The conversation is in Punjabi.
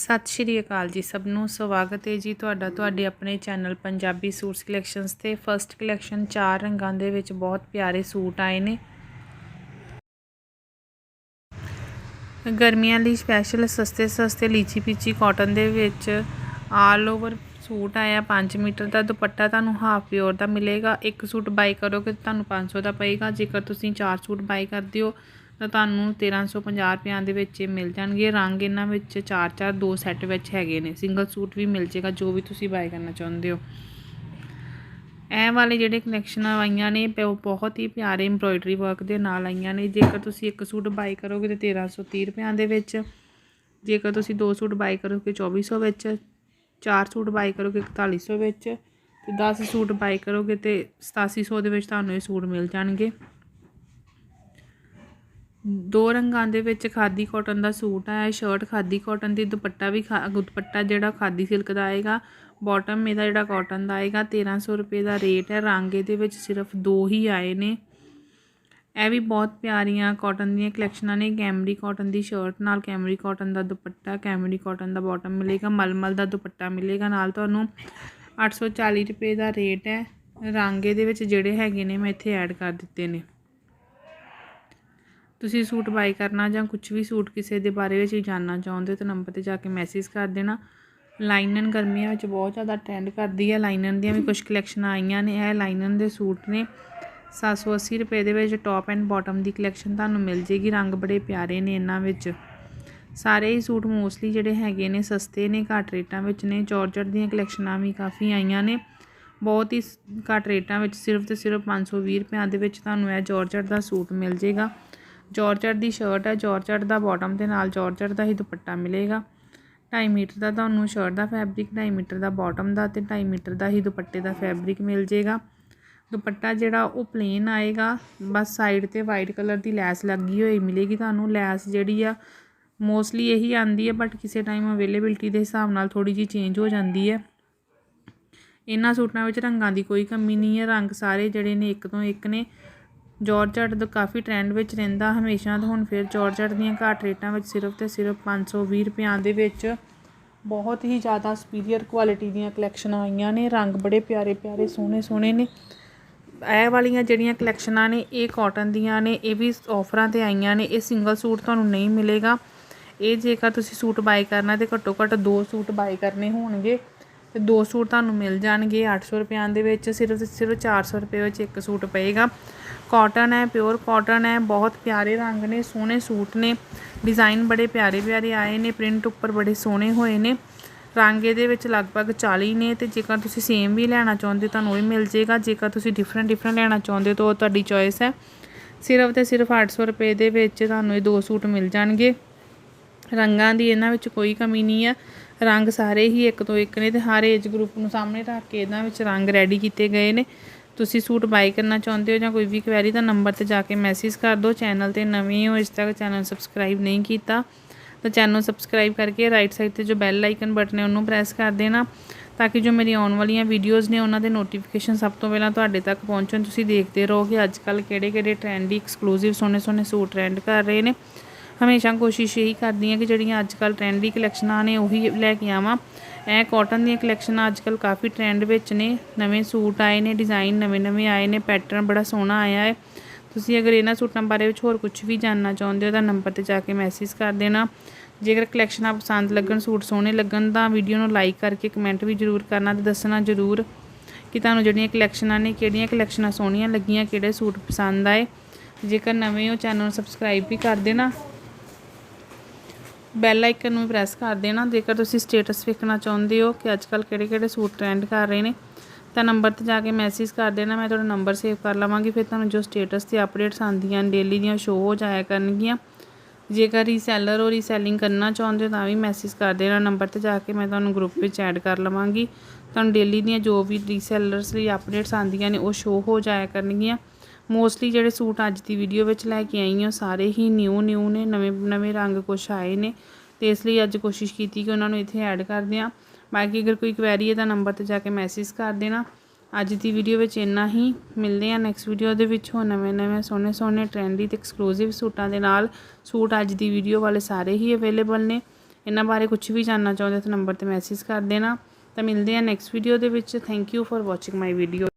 ਸਤਿ ਸ਼੍ਰੀ ਅਕਾਲ ਜੀ ਸਭ ਨੂੰ, ਸਵਾਗਤ ਹੈ ਜੀ ਤੁਹਾਡਾ, ਤੁਹਾਡੇ ਆਪਣੇ ਚੈਨਲ ਪੰਜਾਬੀ ਸੂਟ ਕਲੈਕਸ਼ਨਸ ਤੇ। ਫਰਸਟ ਕਲੈਕਸ਼ਨ ਚਾਰ ਰੰਗਾਂ ਦੇ ਵਿੱਚ ਬਹੁਤ ਪਿਆਰੇ ਸੂਟ ਆਏ ਨੇ। ਗਰਮੀਆਂ ਲਈ ਸਪੈਸ਼ਲ ਸਸਤੇ ਸਸਤੇ ਲੀਚੀ ਪੀਚੀ ਕਾਟਨ ਦੇ ਵਿੱਚ ਆਲ ਓਵਰ ਸੂਟ ਆਇਆ 5 ਮੀਟਰ ਦਾ ਦੁਪੱਟਾ ਤੁਹਾਨੂੰ ਹਾਫ ਪਿਓਰ ਦਾ ਮਿਲੇਗਾ। ਇੱਕ ਸੂਟ ਬਾਈ ਕਰੋਗੇ ਤਾਂ ਤੁਹਾਨੂੰ 500 ਦਾ ਪਏਗਾ। ਜੇਕਰ ਤੁਸੀਂ ਚਾਰ ਸੂਟ ਬਾਈ ਕਰਦੇ ਹੋ ਤਾਂ ਤੁਹਾਨੂੰ 1350 ਰੁਪਿਆਂ ਦੇ ਵਿੱਚ ਇਹ ਮਿਲ ਜਾਣਗੇ। ਰੰਗ ਇਹਨਾਂ ਵਿੱਚ ਚਾਰ ਚਾਰ ਦੋ ਸੈੱਟ ਵਿੱਚ ਹੈਗੇ ਨੇ। ਸਿੰਗਲ ਸੂਟ ਵੀ ਮਿਲ ਜੇਗਾ, ਜੋ ਵੀ ਤੁਸੀਂ ਬਾਏ ਕਰਨਾ ਚਾਹੁੰਦੇ ਹੋ। ਇਹ ਵਾਲੇ ਜਿਹੜੇ ਕਲੈਕਸ਼ਨ ਆਈਆਂ ਨੇ ਪ- ਬਹੁਤ ਹੀ ਪਿਆਰੇ ਐਮਬ੍ਰੋਇਡਰੀ ਵਰਕ ਦੇ ਨਾਲ ਆਈਆਂ ਨੇ। ਜੇਕਰ ਤੁਸੀਂ ਇੱਕ ਸੂਟ ਬਾਈ ਕਰੋਗੇ ਤੇ 1330 ਰੁਪਿਆਂ ਦੇ ਵਿੱਚ। ਜੇਕਰ ਤੁਸੀਂ ਦੋ ਸੂਟ ਬਾਈ ਕਰੋਗੇ 2400 ਵਿੱਚ, ਚਾਰ ਸੂਟ ਬਾਈ ਕਰੋਗੇ 4100 ਵਿੱਚ ਤੇ 10 ਸੂਟ ਬਾਈ ਕਰੋਗੇ ਤੇ 8700 ਦੇ ਵਿੱਚ ਤੁਹਾਨੂੰ ਇਹ ਸੂਟ ਮਿਲ ਜਾਣਗੇ। ਦੋ ਰੰਗਾਂ ਦੇ ਵਿੱਚ ਖਾਦੀ ਕਾਟਨ ਦਾ ਸੂਟ ਆਇਆ ਸ਼ਰਟ ਖਾਦੀ ਕਾਟਨ ਦੀ, ਦੁਪੱਟਾ ਵੀ ਖਾ- ਦੁਪੱਟਾ ਜਿਹੜਾ ਖਾਦੀ ਸਿਲਕ ਦਾ ਆਏਗਾ। ਬਾਟਮ ਇਹਦਾ ਜਿਹੜਾ ਕਾਟਨ ਦਾ ਆਏਗਾ 1300 ਰੁਪਏ ਦਾ ਰੇਟ ਹੈ। ਰੰਗ ਇਹਦੇ ਵਿੱਚ ਸਿਰਫ ਦੋ ਹੀ ਆਏ ਨੇ। ਇਹ ਵੀ ਬਹੁਤ ਪਿਆਰੀਆਂ ਕਾਟਨ ਦੀਆਂ ਕਲੈਕਸ਼ਨਾਂ ਨੇ। ਕੈਮਰੀ ਕਾਟਨ ਦੀ ਸ਼ਰਟ ਨਾਲ ਕੈਮਰੀ ਕਾਟਨ ਦਾ ਦੁਪੱਟਾ ਕੈਮਰੀ ਕਾਟਨ ਦਾ ਬਾਟਮ ਮਿਲੇਗਾ, ਮਲਮਲ ਦਾ ਦੁਪੱਟਾ ਮਿਲੇਗਾ ਨਾਲ ਤੁਹਾਨੂੰ। 840 ਰੁਪਏ ਦਾ ਰੇਟ ਹੈ। ਰੰਗ ਇਹਦੇ ਵਿੱਚ ਜਿਹੜੇ ਹੈਗੇ ਨੇ, ਮੈਂ ਇੱਥੇ ਐਡ ਕਰ ਦਿੱਤੇ ਨੇ। ਤੁਸੀਂ ਸੂਟ ਬਾਈ ਕਰਨਾ ਜਾਂ ਕੁਝ ਵੀ ਸੂਟ ਕਿਸੇ ਦੇ ਬਾਰੇ ਵਿੱਚ ਜਾਣਨਾ ਚਾਹੁੰਦੇ ਹੋ ਤਾਂ ਨੰਬਰ ਤੇ ਜਾ ਕੇ ਮੈਸੇਜ ਕਰ ਦੇਣਾ। ਲਾਈਨਨ ਗਰਮੀਆਂ ਵਿੱਚ ਬਹੁਤ ਜ਼ਿਆਦਾ ਟ੍ਰੈਂਡ ਕਰਦੀ ਹੈ। ਲਾਈਨਨ ਦੀਆਂ ਵੀ ਕੁਝ ਕਲੈਕਸ਼ਨਾਂ ਆਈਆਂ ਨੇ। ਇਹ ਲਾਈਨਨ ਦੇ ਸੂਟ ਨੇ। 780 ਰੁਪਏ ਦੇ ਵਿੱਚ ਟੌਪ ਐਂਡ ਬਾਟਮ ਦੀ ਕਲੈਕਸ਼ਨ ਤੁਹਾਨੂੰ ਮਿਲ ਜੇਗੀ। ਰੰਗ ਬੜੇ ਪਿਆਰੇ ਨੇ ਇਹਨਾਂ ਵਿੱਚ। ਸਾਰੇ ਹੀ ਸੂਟ ਮੋਸਟਲੀ ਜਿਹੜੇ ਹੈਗੇ ਨੇ, ਸਸਤੇ ਨੇ, ਘੱਟ ਰੇਟਾਂ ਵਿੱਚ ਨੇ। ਜਾਰਜਟ ਦੀਆਂ ਕਲੈਕਸ਼ਨਾਂ ਵੀ ਕਾਫੀ ਆਈਆਂ ਨੇ। ਬਹੁਤ ਹੀ ਘੱਟ ਰੇਟਾਂ ਵਿੱਚ ਸਿਰਫ ਤੇ ਸਿਰਫ 520 ਰੁਪਿਆਂ ਦੇ ਵਿੱਚ ਤੁਹਾਨੂੰ ਇਹ ਜਾਰਜਟ ਦਾ ਸੂਟ ਮਿਲ ਜੇਗਾ। ਜਾਰਜਟ ਦੀ ਸ਼ਰਟ ਹੈ, ਜਾਰਜਟ ਦਾ ਬਾਟਮ ਦੇ ਨਾਲ ਜਾਰਜਟ ਦਾ ਹੀ ਦੁਪੱਟਾ ਮਿਲੇਗਾ। 2.5 ਮੀਟਰ ਦਾ ਤੁਹਾਨੂੰ ਸ਼ਰਟ ਦਾ ਫੈਬਰਿਕ 2.5 ਮੀਟਰ ਦਾ ਬਾਟਮ ਦਾ ਤੇ 2.5 ਮੀਟਰ ਦਾ ਹੀ ਦੁਪੱਟੇ ਦਾ ਫੈਬਰਿਕ ਮਿਲ ਜੇਗਾ। ਦੁਪੱਟਾ ਜਿਹੜਾ ਉਹ ਪਲੇਨ ਆਏਗਾ, ਬਸ ਸਾਈਡ ਤੇ ਵਾਈਟ ਕਲਰ ਦੀ ਲੈਸ ਲੱਗੀ ਹੋਈ ਮਿਲੇਗੀ ਤੁਹਾਨੂੰ। ਲੈਸ ਜਿਹੜੀ ਆ ਮੋਸਟਲੀ ਇਹੀ ਆਂਦੀ ਹੈ ਬਟ ਕਿਸੇ ਟਾਈਮ ਅਵੇਲੇਬਿਲਟੀ ਦੇ ਹਿਸਾਬ ਨਾਲ ਥੋੜੀ ਜੀ ਚੇਂਜ ਹੋ ਜਾਂਦੀ ਹੈ। ਇਹਨਾਂ ਸੂਟਾਂ ਵਿੱਚ ਰੰਗਾਂ ਦੀ ਕੋਈ ਕਮੀ ਨਹੀਂ ਹੈ। ਰੰਗ ਸਾਰੇ ਜਿਹੜੇ ਨੇ ਇੱਕ ਤੋਂ ਇੱਕ ਨੇ। ਜਾਰਜਟ ਦਾ ਕਾਫੀ ਟ੍ਰੈਂਡ ਵਿੱਚ ਰਹਿੰਦਾ। ਹਮੇਸ਼ਾ ਤਾਂ ਹੁਣ ਫਿਰ ਜਾਰਜਟ ਦੀਆਂ ਘੱਟ ਰੇਟਾਂ ਵਿੱਚ ਸਿਰਫ ਤੇ ਸਿਰਫ 520 ਰੁਪਿਆਂ ਦੇ ਵਿੱਚ ਬਹੁਤ ਹੀ ਜ਼ਿਆਦਾ ਸੁਪੀਰੀਅਰ ਕੁਆਲਿਟੀ ਦੀਆਂ ਕਲੈਕਸ਼ਨਾਂ ਆਈਆਂ ਨੇ। ਰੰਗ ਬੜੇ ਪਿਆਰੇ ਪਿਆਰੇ, ਸੋਹਣੇ ਸੋਹਣੇ ਨੇ। ਇਹ ਵਾਲੀਆਂ ਜਿਹੜੀਆਂ ਕਲੈਕਸ਼ਨਾਂ ਨੇ, ਇਹ ਕਾਟਨ ਦੀਆਂ ਨੇ, ਇਹ ਵੀ ਆਫਰਾਂ ਤੇ ਆਈਆਂ ਨੇ। ਇਹ ਸਿੰਗਲ ਸੂਟ ਤੁਹਾਨੂੰ ਨਹੀਂ ਮਿਲੇਗਾ। ਇਹ ਜੇਕਰ ਤੁਸੀਂ ਸੂਟ ਬਾਈ ਕਰਨਾ ਤੇ ਘੱਟੋ ਘੱਟ ਦੋ ਸੂਟ ਬਾਈ ਕਰਨੇ ਹੋਣਗੇ। ਤੇ ਦੋ ਸੂਟ ਤੁਹਾਨੂੰ ਮਿਲ ਜਾਣਗੇ 800 ਰੁਪਿਆਂ ਦੇ ਵਿੱਚ, ਸਿਰਫ ਤੇ ਸਿਰਫ 400 ਰੁਪਏ ਵਿੱਚ ਇੱਕ ਸੂਟ ਪਏਗਾ। ਕਾਟਨ ਹੈ ਪਿਓਰ ਕਾਟਨ ਹੈ, ਬਹੁਤ ਪਿਆਰੇ ਰੰਗ ਨੇ, ਸੋਹਣੇ ਸੂਟ ਨੇ। ਡਿਜ਼ਾਈਨ ਬੜੇ ਪਿਆਰੇ ਪਿਆਰੇ ਆਏ ਨੇ ਪ੍ਰਿੰਟ ਉੱਪਰ ਬੜੇ ਸੋਹਣੇ ਹੋਏ ਨੇ। ਰੰਗ ਇਹਦੇ ਵਿੱਚ ਲਗਭਗ 40 ਨੇ ਤੇ ਜੇਕਰ ਤੁਸੀਂ ਸੇਮ ਵੀ ਲੈਣਾ ਚਾਹੁੰਦੇ ਹੋ ਤੁਹਾਨੂੰ ਉਹ ਵੀ ਮਿਲ ਜੇਗਾ ਜੇਕਰ ਤੁਸੀਂ ਡਿਫਰੈਂਟ ਡਿਫਰੈਂਟ ਲੈਣਾ ਚਾਹੁੰਦੇ ਹੋ ਤਾਂ ਉਹ ਤੁਹਾਡੀ ਚੋਇਸ ਹੈ। ਸਿਰਫ ਤੇ ਸਿਰਫ 800 ਰੁਪਏ ਦੇ ਵਿੱਚ ਤੁਹਾਨੂੰ ਇਹ ਦੋ ਸੂਟ ਮਿਲ ਜਾਣਗੇ। ਰੰਗਾਂ ਦੀ ਇਹਨਾਂ ਵਿੱਚ ਕੋਈ ਕਮੀ ਨਹੀਂ ਹੈ। ਰੰਗ ਸਾਰੇ ਹੀ ਇੱਕ ਤੋਂ ਇੱਕ ਨੇ ਤੇ ਹਰ ਏਜ ਗਰੁੱਪ ਨੂੰ ਸਾਹਮਣੇ ਰੱਖ ਕੇ ਇਹਨਾਂ ਵਿੱਚ ਰੰਗ ਰੈਡੀ ਕੀਤੇ ਗਏ ਨੇ। ਤੁਸੀਂ ਸੂਟ ਬਾਈ ਕਰਨਾ ਚਾਹੁੰਦੇ ਹੋ ਜਾਂ ਕੋਈ ਵੀ ਕੁਐਰੀ ਦਾ ਨੰਬਰ ਤੇ ਜਾ ਕੇ ਮੈਸੇਜ ਕਰ ਦਿਓ। ਚੈਨਲ ਤੇ ਨਵੇਂ ਹੋ ਇਸ ਤੱਕ ਚੈਨਲ ਸਬਸਕ੍ਰਾਈਬ ਨਹੀਂ ਕੀਤਾ, ਤਾਂ ਚੈਨਲ ਨੂੰ ਸਬਸਕ੍ਰਾਈਬ ਕਰਕੇ ਰਾਈਟ ਸਾਈਡ ਤੇ ਜੋ ਬੈਲ ਆਈਕਨ ਬਟਨ ਹੈ ਉਹਨੂੰ ਪ੍ਰੈਸ ਕਰ ਦੇਣਾ, ਤਾਂ ਕਿ ਜੋ ਮੇਰੀ ਆਉਣ ਵਾਲੀਆਂ ਵੀਡੀਓਜ਼ ਨੇ ਉਹਨਾਂ ਦੇ ਨੋਟੀਫਿਕੇਸ਼ਨ ਸਭ ਤੋਂ ਪਹਿਲਾਂ ਤੁਹਾਡੇ ਤੱਕ ਪਹੁੰਚਣ। ਤੁਸੀਂ ਦੇਖਦੇ ਰਹੋ ਕਿ ਅੱਜ ਕੱਲ ਕਿਹੜੇ ਕਿਹੜੇ ਟ੍ਰੈਂਡੀ ਐਕਸਕਲੂਸਿਵ ਸੋਹਣੇ ਸੋਹਣੇ ਸੂਟ ਟ੍ਰੈਂਡ ਕਰ ਰਹੇ ਨੇ। ਹਮੇਸ਼ਾ ਕੋਸ਼ਿਸ਼ ਇਹੀ ਕਰਦੀ ਹਾਂ ਕਿ ਜਿਹੜੀਆਂ ਅੱਜ ਕੱਲ ਟ੍ਰੈਂਡੀ ਕਲੈਕਸ਼ਨਾਂ ਨੇ ਉਹੀ ਲੈ ਕੇ ਆਵਾਂ। ਇਹ ਕਾਟਨ ਦੀਆਂ ਕਲੈਕਸ਼ਨਾਂ ਅੱਜ ਕੱਲ ਕਾਫੀ ਟ੍ਰੈਂਡ ਵਿੱਚ ਨੇ। ਨਵੇਂ ਸੂਟ ਆਏ ਨੇ ਡਿਜ਼ਾਈਨ ਨਵੇਂ ਨਵੇਂ ਆਏ ਨੇ ਪੈਟਰਨ ਬੜਾ ਸੋਹਣਾ ਆਇਆ ਹੈ। ਤੁਸੀਂ ਅਗਰ ਇਹਨਾਂ ਸੂਟਾਂ ਬਾਰੇ ਵਿੱਚ ਹੋਰ ਕੁਝ ਵੀ ਜਾਣਨਾ ਚਾਹੁੰਦੇ ਹੋ ਤਾਂ ਨੰਬਰ ਤੇ ਜਾ ਕੇ ਮੈਸੇਜ ਕਰ ਦੇਣਾ। ਜੇਕਰ ਕਲੈਕਸ਼ਨਾਂ ਪਸੰਦ ਲੱਗਣ, ਸੂਟ ਸੋਹਣੇ ਲੱਗਣ ਤਾਂ ਵੀਡੀਓ ਨੂੰ ਲਾਈਕ ਕਰਕੇ ਕਮੈਂਟ ਵੀ ਜ਼ਰੂਰ ਕਰਨਾ ਤੇ ਦੱਸਣਾ ਜ਼ਰੂਰ ਕਿ ਤੁਹਾਨੂੰ ਜਿਹੜੀਆਂ ਕਲੈਕਸ਼ਨਾਂ ਨੇ, ਕਿਹੜੀਆਂ ਕਲੈਕਸ਼ਨਾਂ ਸੋਹਣੀਆਂ ਲੱਗੀਆਂ, ਕਿਹੜੇ ਸੂਟ ਪਸੰਦ ਆਏ। ਜੇਕਰ ਨਵੇਂ ਹੋ ਚੈਨਲ ਨੂੰ ਸਬਸਕ੍ਰਾਈਬ ਵੀ ਕਰ ਦੇਣਾ। ਬੈਲ ਆਈਕਨ ਨੂੰ ਪ੍ਰੈਸ ਕਰ ਦੇਣਾ। ਜੇਕਰ ਤੁਸੀਂ ਸਟੇਟਸ ਵੇਖਣਾ ਚਾਹੁੰਦੇ ਹੋ ਕਿ ਅੱਜ ਅੱਜਕੱਲ ਕਿਹੜੇ-ਕਿਹੜੇ ਸੂਟ ਟ੍ਰੈਂਡ ਕਰ ਰਹੇ ਨੇ, ਤਾਂ ਨੰਬਰ ਤੇ ਜਾ ਕੇ ਮੈਸੇਜ ਕਰ ਦੇਣਾ, ਮੈਂ ਤੁਹਾਡਾ ਨੰਬਰ ਸੇਵ ਕਰ ਲਵਾਂਗੀ, ਫਿਰ ਤੁਹਾਨੂੰ ਜੋ ਸਟੇਟਸ ਤੇ ਅਪਡੇਟਸ ਆਉਂਦੀਆਂ ਡੇਲੀ ਦੀਆਂ ਸ਼ੋਅ ਹੋ ਜਾਇਆ ਕਰਨਗੀਆਂ। ਜੇਕਰ ਰੀਸੈਲਰ ਹੋ ਰੀਸੈਲਿੰਗ ਕਰਨਾ ਚਾਹੁੰਦੇ ਹੋ, ਤਾਂ ਵੀ ਮੈਸੇਜ ਕਰ ਦੇਣਾ ਨੰਬਰ ਤੇ ਜਾ ਕੇ ਮੈਂ ਤੁਹਾਨੂੰ ਗਰੁੱਪ ਵਿੱਚ ਐਡ ਕਰ ਲਵਾਂਗੀ। ਤੁਹਾਨੂੰ ਡੇਲੀ ਦੀਆਂ ਜੋ ਵੀ ਰੀਸੈਲਰਸ ਲਈ ਅਪਡੇਟਸ ਆਉਂਦੀਆਂ ਨੇ, ਉਹ ਸ਼ੋਅ ਹੋ ਜਾਇਆ ਕਰਨਗੀਆਂ। ਮੋਸਟਲੀ ਜਿਹੜੇ ਸੂਟ ਅੱਜ ਦੀ ਵੀਡੀਓ ਵਿੱਚ ਲੈ ਕੇ ਆਈ ਹਾਂ, ਸਾਰੇ ਹੀ ਨਿਊ ਨਿਊ ਨੇ, ਨਵੇਂ ਨਵੇਂ ਰੰਗ ਕੁਛ ਆਏ ਨੇ। ਤੇ ਇਸ ਲਈ ਅੱਜ ਕੋਸ਼ਿਸ਼ ਕੀਤੀ ਕਿ ਉਹਨਾਂ ਨੂੰ ਇੱਥੇ ਐਡ ਕਰ ਦਿਆਂ। ਬਾਕੀ ਅਗਰ ਕੋਈ ਕੁਐਰੀ ਹੈ ਤਾਂ ਨੰਬਰ ਤੇ ਜਾ ਕੇ ਮੈਸੇਜ ਕਰ ਦੇਣਾ। ਅੱਜ ਦੀ ਵੀਡੀਓ ਵਿੱਚ ਇੰਨਾ ਹੀ। ਮਿਲਦੇ ਹਾਂ ਨੈਕਸਟ ਵੀਡੀਓ ਦੇ ਵਿੱਚ ਹੋ ਨਵੇਂ ਨਵੇਂ, ਸੋਹਣੇ ਸੋਹਣੇ ਟ੍ਰੈਂਡੀ ਤੇ ਐਕਸਕਲੂਸਿਵ ਸੂਟਾਂ ਦੇ ਨਾਲ। ਸੂਟ ਅੱਜ ਦੀ ਵੀਡੀਓ ਵਾਲੇ ਸਾਰੇ ਹੀ ਅਵੇਲੇਬਲ ਨੇ। ਇਹਨਾਂ ਬਾਰੇ ਕੁਝ ਵੀ ਜਾਣਨਾ ਚਾਹੁੰਦੇ ਤਾਂ ਨੰਬਰ ਤੇ ਮੈਸੇਜ ਕਰ ਦੇਣਾ। ਤਾਂ ਮਿਲਦੇ ਆ ਨੈਕਸਟ ਵੀਡੀਓ ਦੇ ਵਿੱਚ। Thank you for watching my video